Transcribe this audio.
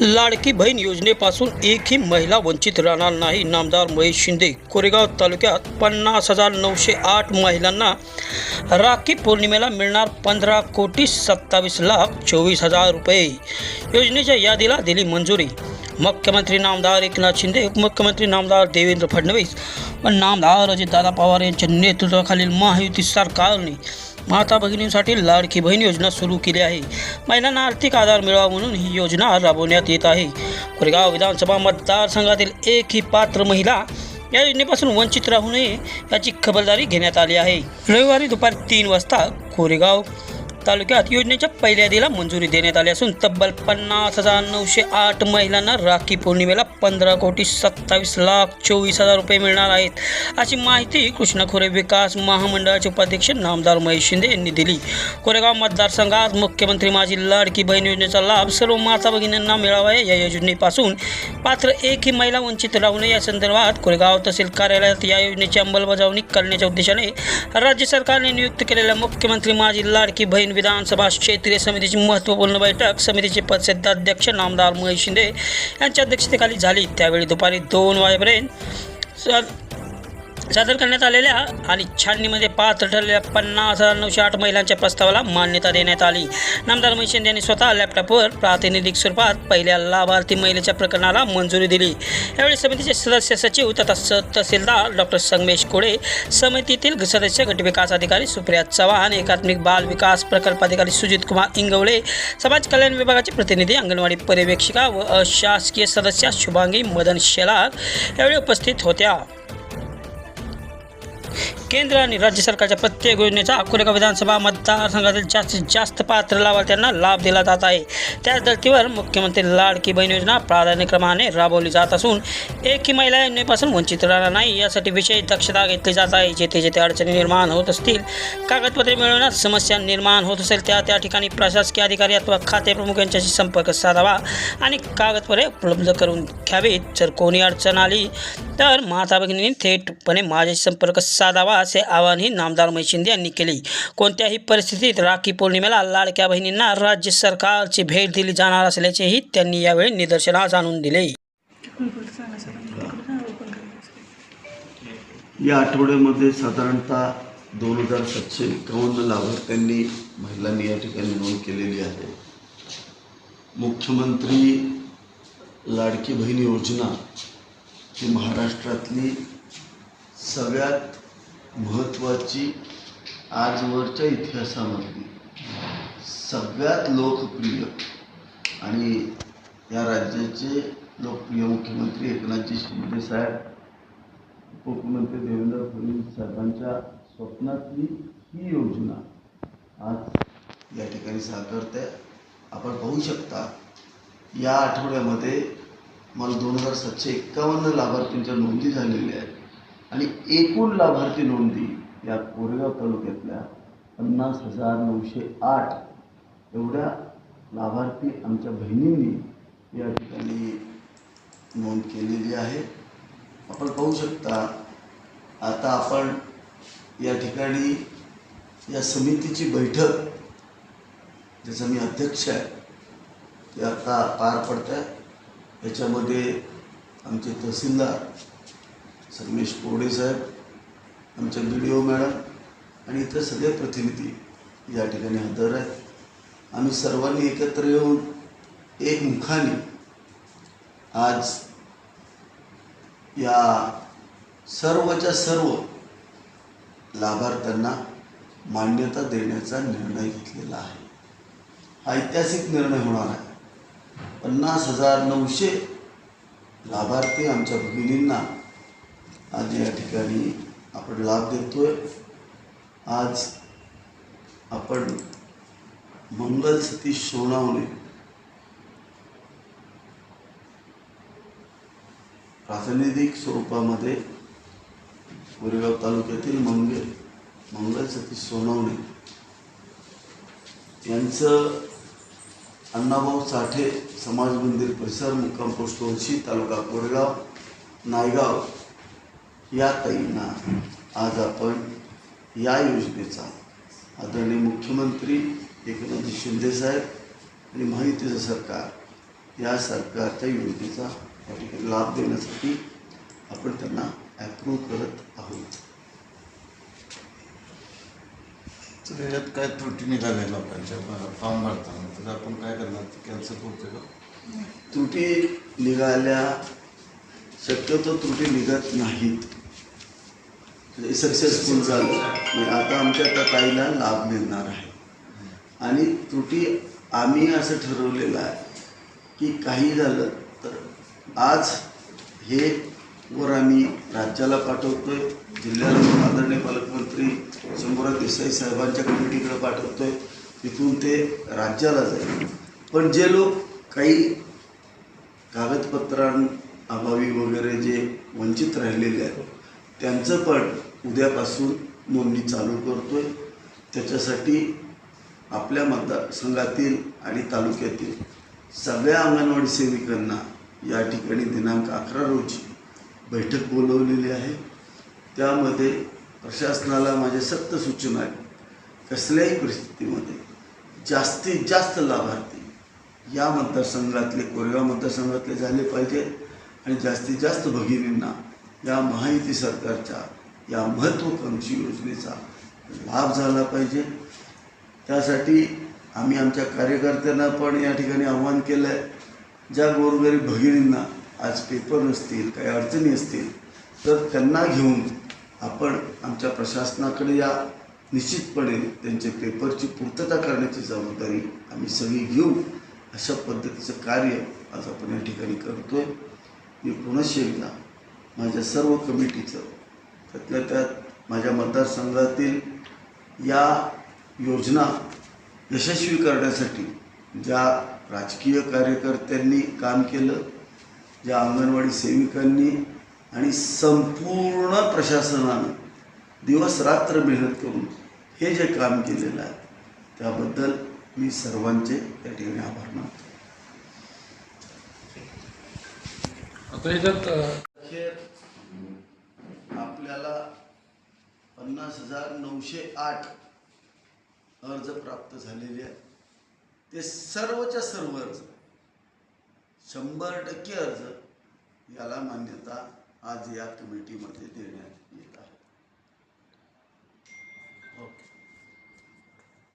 लाडकी बहीण योजनेपासून एकही महिला वंचित राहणार नाही. नामदार महेश शिंदे कोरेगाव तालुक्यात पन्नास हजार नऊशे आठ महिलांना राखी पौर्णिमेला मिळणार पंधरा कोटी सत्तावीस लाख चोवीस हजार रुपये. योजनेच्या यादीला दिली मंजुरी. मुख्यमंत्री नामदार एकनाथ शिंदे उपमुख्यमंत्री नामदार देवेंद्र फडणवीस व नामदार अजितदादा पवार यांच्या नेतृत्वाखालील महायुती सरकारने माता भगिनींसाठी लाडकी बहीण योजना सुरू केली आहे. महिलांना आर्थिक आधार मिळावा म्हणून ही योजना राबवण्यात येत आहे. कोरेगाव विधानसभा मतदारसंघातील एकही पात्र महिला या योजनेपासून वंचित राहू नये याची खबरदारी घेण्यात आली आहे. रविवारी दुपारी तीन वाजता कोरेगाव तालुक्यात योजनेच्या पहिल्या यादीला मंजुरी देण्यात आली असून तब्बल पन्नास हजार नऊशे आठ महिलांना राखी पौर्णिमेला पंधरा कोटी सत्तावीस लाख चोवीस हजार रुपये मिळणार आहेत. अशी माहिती कृष्णा खोरे विकास महामंडळाचे उपाध्यक्ष नामदार महेश शिंदे यांनी दिली. कोरेगाव मतदारसंघात मुख्यमंत्री माझी लाडकी बहीण योजनेचा लाभ सर्व माता भगिनींना मिळावा या योजनेपासून पात्र एकही महिला वंचित राहू नये या संदर्भात कोरेगाव तहसील कार्यालयात या योजनेची अंमलबजावणी करण्याच्या उद्देशाने राज्य सरकारने नियुक्त केलेल्या मुख्यमंत्री माझी लाडकी बहीण विधानसभा क्षेत्रीय समितीची महत्त्वपूर्ण बैठक समितीचे पदसिद्ध अध्यक्ष नामदार महेश शिंदे यांच्या अध्यक्षतेखाली झाली. त्यावेळी दुपारी दोन वाजेपर्यंत सादर करण्यात आलेल्या आणि छाननीमध्ये पात्र ठरलेल्या पन्नास हजार नऊशे आठ महिलांच्या प्रस्तावाला मान्यता देण्यात आली. नामदार महेश शिंदे यांनी स्वतः लॅपटॉपवर प्रातिनिधिक स्वरूपात पहिल्या लाभार्थी महिलेच्या प्रकरणाला मंजुरी दिली. यावेळी समितीचे सदस्य सचिव तथा स तहसीलदार डॉक्टर संगमेश कोळे समितीतील सदस्य गटविकास अधिकारी सुप्रिया चव्हाण एकात्मिक बाल विकास प्रकल्प अधिकारी सुजित कुमार इंगवळे समाज कल्याण विभागाचे प्रतिनिधी अंगणवाडी पर्यवेक्षिका व अशासकीय सदस्य शुभांगी मदन शेलार यावेळी उपस्थित होत्या. केंद्र आणि राज्य सरकारच्या प्रत्येक योजनेचा कोरेगाव विधानसभा मतदारसंघातील जास्तीत जास्त पात्र लाभार्थ्यांना लाभ दिला जात आहे. त्याच धर्तीवर मुख्यमंत्री लाडकी बहीण योजना प्राधान्यक्रमाने राबवली जात असून एकही महिला योजनेपासून वंचित राहणार नाही यासाठी विशेष दक्षता घेतली जात आहे. जेथे जेथे अडचणी निर्माण होत असतील कागदपत्रे मिळवण्यात समस्या निर्माण होत असेल त्या त्या ठिकाणी प्रशासकीय अधिकारी अथवा खाते प्रमुख यांच्याशी संपर्क साधावा आणि कागदपत्रे उपलब्ध करून घ्यावीत. जर कोणी अडचण आली तर माता भगिनींनी थेटपणे माझ्याशी संपर्क साधावा असे आवाहनही नामदार महेश शिंदे यांनी केले. कोणत्याही परिस्थितीत राखी पौर्णिमेला लाडक्या बहिणींना राज्य सरकारची भेट दिली जाणार असल्याचेही त्यांनी यावेळी निदर्शनास आणून दिले. या आठवड्यामध्ये साधारणतः दोन हजार सातशे एकावन्न लाभार्थ्यांनी महिलांनी या ठिकाणी नोंद केलेली आहे. मुख्यमंत्री लाडकी बहीण योजना ही महाराष्ट्रातली सगळ्यात महत्त्वाची आजवरच्या इतिहासामधली सगळ्यात लोकप्रिय आणि या राज्याचे लोकप्रिय मुख्यमंत्री एकनाथजी शिंदे साहेब उपमुख्यमंत्री देवेंद्र फडणवीस साहेबांच्या स्वप्नातली ही योजना आज या ठिकाणी साकारते आपण पाहू शकता या आठवड्यामध्ये मला दोन हजार सातशे एक्कावन्न लाभार्थींच्या नोंदी झालेल्या आहेत. आणि एकूण लाभार्थी नोंदी या कोरेगाव तालुक्यातल्या पन्नास हजार नऊशे आठ एवढ्या लाभार्थी आमच्या बहिणींनी या ठिकाणी नोंद केलेली आहे. आपण पाहू शकता आता आपण या ठिकाणी या समितीची बैठक ज्याचा मी अध्यक्ष आहे ते आता पार पडत आहे याच्यामध्ये आमचे तहसीलदार संगमेश कोरडे साहेब आमच्या बी डी ओ मॅडम आणि इतर सगळे प्रतिनिधी या ठिकाणी हजर आहेत. आम्ही सर्वांनी एकत्र येऊन एक मुखाने आज या सर्वच्या सर्व लाभार्थ्यांना मान्यता देण्याचा निर्णय घेतलेला आहे. हा ऐतिहासिक निर्णय होणार आहे. पन्नास हजार नऊशे लाभार्थी आमच्या भगिनींना आज या ठिकाणी आपण लाभ देतोय. आज आपण मंगल सतीश सोनावणे प्रातिनिधिक स्वरूपामध्ये कोरेगाव तालुक्यातील मंगे मंगल सतीश सोनवणे यांचं अण्णाभाऊ साठे समाज मंदिर परिसर मुक्काम पोस्ट वंशी तालुका कोरेगाव नायगाव या ताईंना आज आपण या योजनेचा आदरणीय मुख्यमंत्री एकनाथजी शिंदेसाहेब आणि महायुतीचं सरकार या सरकारच्या योजनेचा या ठिकाणी लाभ देण्यासाठी आपण त्यांना ॲप्रूव्ह करत आहोत. तर काय त्रुटी निघाल्या लोकांच्या? फॉर्म भरताना. तर आपण काय करणार? कॅन्सल करतो का? त्रुटी निघाल्या शक्यतो त्रुटी निघत नाहीत. म्हणजे सक्सेसफुल झालं. म्हणजे आता आमच्या त्या ताईला लाभ मिळणार आहे. आणि त्रुटी आम्ही असं ठरवलेलं आहे की काही झालं तर आज हे वर आम्ही राज्याला पाठवतोय. जिल्ह्याला आदरणीय पालकमंत्री शंभूराज देसाई साहेबांच्या कमिटीकडे पाठवतोय. तिथून ते राज्याला जाईल. पण जे लोक काही कागदपत्रांअभावी वगैरे जे वंचित राहिलेले आहेत त्यांचं पण उद्यापासून नोंदणी चालू करतो आहे त्याच्यासाठी आपल्या मतदारसंघातील आणि तालुक्यातील सगळ्या अंगणवाडी सेविकांना या ठिकाणी दिनांक अकरा रोजी बैठक बोलवलेली आहे. त्यामध्ये प्रशासनाला माझ्या सक्त सूचना आहेत. कसल्याही परिस्थितीमध्ये जास्तीत जास्त लाभार्थी या मतदारसंघातले कोरेगाव मतदारसंघातले झाले पाहिजेत. आणि जास्तीत जास्त भगिनींना या महायुती सरकारच्या या महत्त्वाकांक्षी योजनेचा लाभ झाला पाहिजे. त्यासाठी आम्ही आमच्या कार्यकर्त्यांना पण या ठिकाणी आव्हान केलं आहे ज्या गोरगरीब भगिनींना आज पेपर नसतील काही अडचणी असतील तर त्यांना घेऊन आपण आमच्या प्रशासनाकडे या निश्चितपणे त्यांचे पेपरची पूर्तता करण्याची जबाबदारी आम्ही सगळी घेऊ. अशा पद्धतीचं कार्य आज आपण या ठिकाणी करतोय. मी पुनश्च एकदा माझ्या सर्व कमिटीचं त्यातल्या त्यात माझ्या मतदारसंघातील या योजना यशस्वी करण्यासाठी ज्या राजकीय कार्यकर्त्यांनी काम केलं ज्या अंगणवाडी सेविकांनी आणि संपूर्ण प्रशासनानं दिवस रात्र मेहनत करून हे जे काम केलेलं आहे त्याबद्दल मी सर्वांचे त्या ठिकाणी आभार मानतो. आता याच्यात आपल्याला पन्नास हजार नऊशे आठ अर्ज प्राप्त झालेले आहेत. ते सर्वच्या सर्व अर्ज शंभर टक्के अर्ज याला मान्यता आज या कमिटीमध्ये देण्यात येईल.